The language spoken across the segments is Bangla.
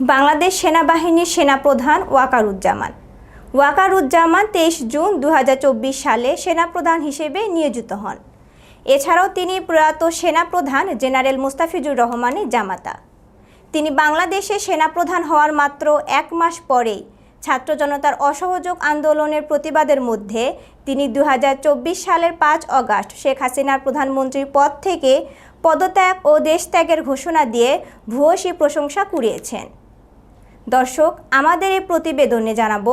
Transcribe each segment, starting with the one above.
বাংলাদেশ সেনাবাহিনীর সেনাপ্রধান ওয়াকারুজ্জামান। ওয়াকারুজ্জামান তেইশ জুন দু হাজার চব্বিশ সালে সেনাপ্রধান হিসেবে নিয়োজিত হন। এছাড়াও তিনি প্রয়াত সেনাপ্রধান জেনারেল মুস্তাফিজুর রহমানের জামাতা। তিনি বাংলাদেশে সেনাপ্রধান হওয়ার মাত্র এক মাস পরেই ছাত্র জনতার অসহযোগ আন্দোলনের প্রতিবাদের মধ্যে তিনি দু হাজার চব্বিশ সালের পাঁচ অগাস্ট শেখ হাসিনার প্রধানমন্ত্রীর পদ থেকে পদত্যাগ ও দেশত্যাগের ঘোষণা দিয়ে ভূয়সী প্রশংসা কুড়িয়েছেন। দর্শক, আমাদের এই প্রতিবেদনে জানাব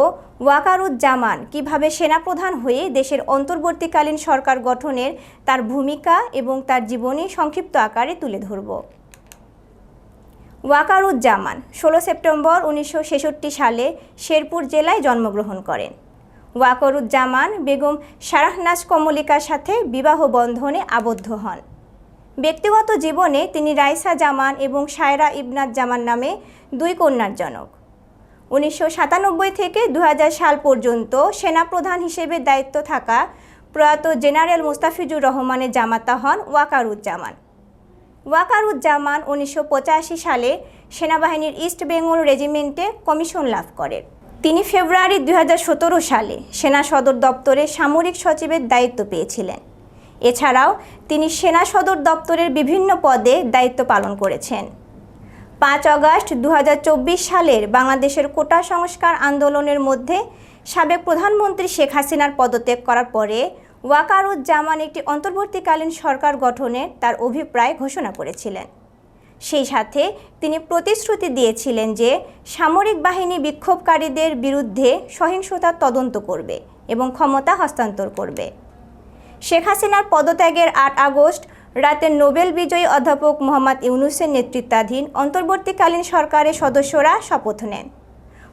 ওয়াকারুজ্জামান কীভাবে সেনাপ্রধান হয়ে দেশের অন্তর্বর্তীকালীন সরকার গঠনের তার ভূমিকা এবং তার জীবনী সংক্ষিপ্ত আকারে তুলে ধরব। ওয়াকারুজ্জামান, ষোলো সেপ্টেম্বর উনিশশো ছেষট্টি সালে শেরপুর জেলায় জন্মগ্রহণ করেন। ওয়াকারুজ্জামান বেগম সারাহনাজ কমলিকার সাথে বিবাহ বন্ধনে আবদ্ধ হন। ব্যক্তিগত জীবনে তিনি রাইসা জামান এবং সায়রা ইবনাত জামান নামে দুই কন্যার জনক। উনিশশো সাতানব্বই থেকে দু হাজার সাল পর্যন্ত সেনাপ্রধান হিসেবে দায়িত্ব থাকা প্রয়াত জেনারেল মুস্তাফিজুর রহমানের জামাতা হন ওয়াকারুজ্জামান। ওয়াকারুজ্জামান উনিশশো পঁচাশি সালে সেনাবাহিনীর ইস্ট বেঙ্গল রেজিমেন্টে কমিশন লাভ করেন। তিনি ফেব্রুয়ারি দু হাজার সতেরো সালে সেনা সদর দপ্তরে সামরিক সচিবের দায়িত্ব পেয়েছিলেন। এছাড়াও তিনি সেনা সদর দপ্তরের বিভিন্ন পদে দায়িত্ব পালন করেছেন। পাঁচ আগস্ট দু সালের বাংলাদেশের কোটা সংস্কার আন্দোলনের মধ্যে সাবেক প্রধানমন্ত্রী শেখ হাসিনার পদত্যাগ করার পরে ওয়াকারুজ্জামান একটি অন্তর্বর্তীকালীন সরকার গঠনের তার অভিপ্রায় ঘোষণা করেছিলেন। সেই সাথে তিনি প্রতিশ্রুতি দিয়েছিলেন যে সামরিক বাহিনী বিক্ষোভকারীদের বিরুদ্ধে সহিংসতার তদন্ত করবে এবং ক্ষমতা হস্তান্তর করবে। শেখ হাসিনার পদত্যাগের আট আগস্ট রাতে নোবেল বিজয়ী অধ্যাপক মোহাম্মদ ইউনুসের নেতৃত্বাধীন অন্তর্বর্তীকালীন সরকারের সদস্যরা শপথ নেন।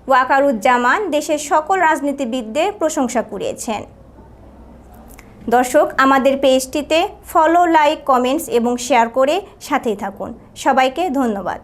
ওয়াকারুজ্জামান দেশের সকল রাজনীতিবিদদের প্রশংসা কুড়িয়েছেন। দর্শক, আমাদের পেজটিতে ফলো, লাইক, কমেন্টস এবং শেয়ার করে সাথেই থাকুন। সবাইকে ধন্যবাদ।